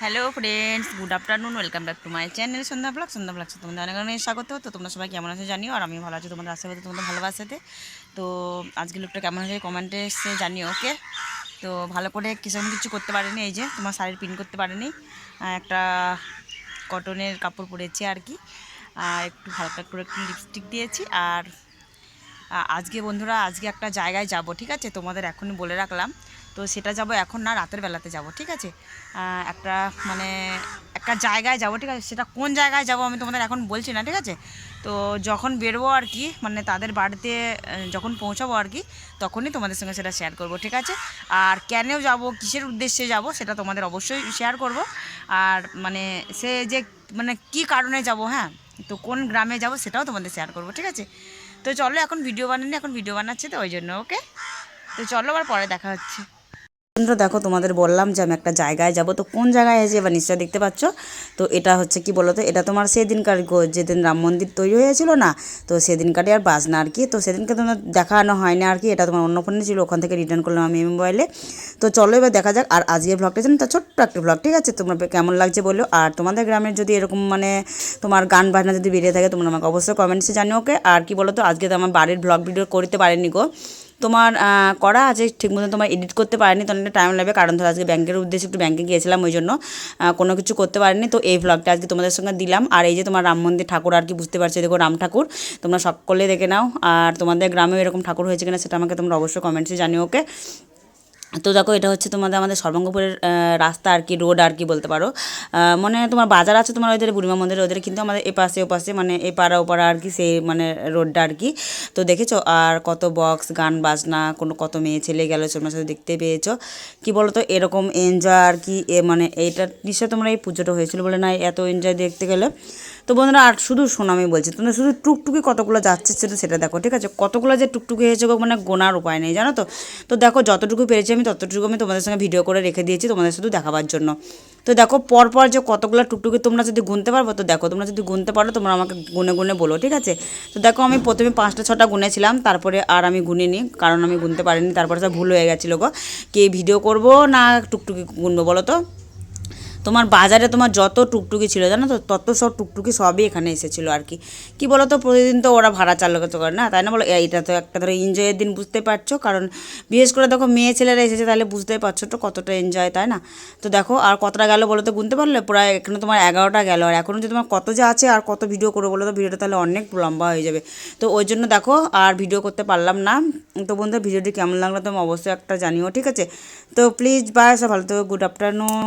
Hello friends good afternoon welcome back to my channel Sandhya vlog Sandhya vlog তোমাদের অনেক অনেক স্বাগত। তো তোমরা সবাই কেমন আছো জানিও, আর আমি ভালো আছি। তোমাদের আশীর্বাদে, তোমাদের ভালোবাসাতে। তো আজকে লোকটা কেমন হয়েছে কমেন্টে এসে জানিও ওকে তো ভালো করে কিছু কিছু করতে পারেনি, এই যে তোমার শাড়ির পিন করতে পারেনি। একটা কটনের কাপড় পরেছি আর কি। আর একটু হালকা করে একটু লিপস্টিক দিয়েছি। আর আজকে বন্ধুরা, আজকে একটা জায়গায় যাব, ঠিক আছে? তোমাদের এখনই বলে রাখলাম। তো সেটা যাব এখন না, রাতের বেলাতে যাব, ঠিক আছে? একটা মানে একটা জায়গায় যাব, ঠিক আছে? সেটা কোন জায়গায় যাব আমি তোমাদের এখন বলছি না, ঠিক আছে? তো যখন বেরোবো আর কি মানে তাদের বাড়িতে যখন পৌঁছাবো আর কি, তখনই তোমাদের সঙ্গে সেটা শেয়ার করব, ঠিক আছে? আর কেনও যাব, কিসের উদ্দেশ্যে যাব, সেটা তোমাদের অবশ্যই শেয়ার করব। আর মানে সে যে মানে কি কারণে যাব হ্যাঁ? তো কোন গ্রামে যাব, সেটাও তোমাদের শেয়ার করব, ঠিক আছে? তো চলো, এখন ভিডিও বানানি, এখন ভিডিও বানাচ্ছি তো, ওই জন্য ওকে তো চলো, আবার পরে দেখা হচ্ছে। বন্ধুরা দেখো তোমাদের বললাম যে আমি একটা জায়গায় যাব। তো কোন জায়গায় এসে এবার নিশ্চয়ই দেখতে পাচ্ছ? তো এটা হচ্ছে কি বলো তো এটা তোমার সেদিনকার যেদিন রাম মন্দির তৈরি হয়েছিল না, তো সেদিনকারই আর বাজনা আর কি। তো সেদিনকে তোমার দেখানো হয় না আর কি, এটা তোমার অন্য ফোনে ছিল, ওখান থেকে রিটার্ন করলাম আমি মোবাইলে তো চলো এবার দেখা যাক, আর আজকে ব্লগটা জানো তা ছোট্ট একটা ব্লগ ঠিক আছে? তোমরা কেমন লাগছে বলো? আর তোমাদের গ্রামের যদি এরকম মানে তোমার গান বাজনা যদি বেরিয়ে থাকে, তোমরা আমাকে অবশ্যই কমেন্টসে জানিও ওকে আর কি বলো তো আজকে তো আমার বাড়ির ব্লগ ভিডিও করতে পারেনি গো। তোমার করা আছে, ঠিক মতন তোমার এডিট করতে পারিনি, তো অনেকটা টাইম লাগবে। কারণ ধরো আজকে ব্যাংকের উদ্দেশ্যে একটু ব্যাংকে গিয়েছিলাম ওই জন্য কোনো কিছু করতে পারিনি। তো এই ভ্লগটা আজকে তোমাদের সঙ্গে দিলাম। আর এই যে তোমার রাম মন্দির ঠাকুর আর কি বুঝতে পারছ দেখো রাম ঠাকুর, তোমরা সকলে দেখে নাও। আর তোমাদের গ্রামেও এরকম ঠাকুর হয়েছে কিনা সেটা আমাকে তোমরা অবশ্যই কমেন্টসে জানিও ওকে তো দেখো, এটা হচ্ছে তোমাদের আমাদের সর্বঙ্গপুরের রাস্তা আর কি রোড আর কি বলতে পারো। মানে তোমার বাজার আছে তোমার ওদের বুড়িমা মন্দিরের ওদের কিন্তু আমাদের এ পাশে ও পাশে মানে এ পাড়া ও পাড়া আর কি, সেই মানে রোডটা আর কি। তো দেখেছ? আর কত বক্স গান বাজনা, কোনো কত মেয়ে ছেলে গেল, তোমরা সাথে দেখতে পেয়েছ। কি বলো তো এরকম এনজয় আর কি, এ মানে এইটা নিশ্চয় তোমরা এই পুজোটা হয়েছিল বলে না এত এনজয় দেখতে গেলে। তো বন্ধুরা, আর শুধু শোনো আমি বলছি, তোমরা শুধু টুকটুকি কতগুলো যাচ্ছে সেটা সেটা দেখো, ঠিক আছে? কতগুলো যে টুকটুকি হয়েছে মানে গোনার উপায় নেই, জানো তো? তো দেখো, যতটুকু পেরেছি আমি ততটুকু আমি তোমাদের সঙ্গে ভিডিও করে রেখে দিয়েছি, তোমাদের শুধু দেখাবার জন্য। তো দেখো, পরপর যে কতগুলো টুকটুকি তোমরা যদি গুনতে পারব, তো দেখো, তোমরা যদি গুনতে পারো, তোমরা আমাকে গুনে গুনে বলো, ঠিক আছে? তো দেখো, আমি প্রথমে পাঁচটা, ছটা গুনেছিলাম, তারপরে আর আমি গুনিনি, কারণ আমি গুনতে পারিনি, তারপরে সব ভুল হয়ে গেছিল গো। কি ভিডিও করব না টুকটুকি গুনবো বলো তো? তোমার বাজারে তোমার যত টুকটুকি ছিল, জানো তো? তত সব টুকটুকি সবই এখানে এসেছিল আর কি। কি বলো তো প্রতিদিন তো ওরা ভাড়া চালাতে করে না? তাই না বলো? এইটা তো একটা ধরো এনজয়ের দিন বুঝতে পারছ। কারণ বিশেষ করে দেখো মেয়ে ছেলেরা এসেছে, তাহলে বুঝতেই পারছ তো কতটা এনজয় তাই না? তো দেখো, আর কতটা গেলো বলো তো? গুনতে পারলে প্রায় এখানে তোমার এগারোটা গেলো। আর এখনও যে তোমার কত যে আছে আর কত ভিডিও করব বলো তো? ভিডিওটা তাহলে অনেক লম্বা হয়ে যাবে। তো ওই জন্য দেখো, আর ভিডিও করতে পারলাম না। তো বন্ধু ভিডিওটি কেমন লাগল তুমি অবশ্যই একটা জানিও, ঠিক আছে? তো প্লিজ বাই সব ভালো তো গুড আফটারনুন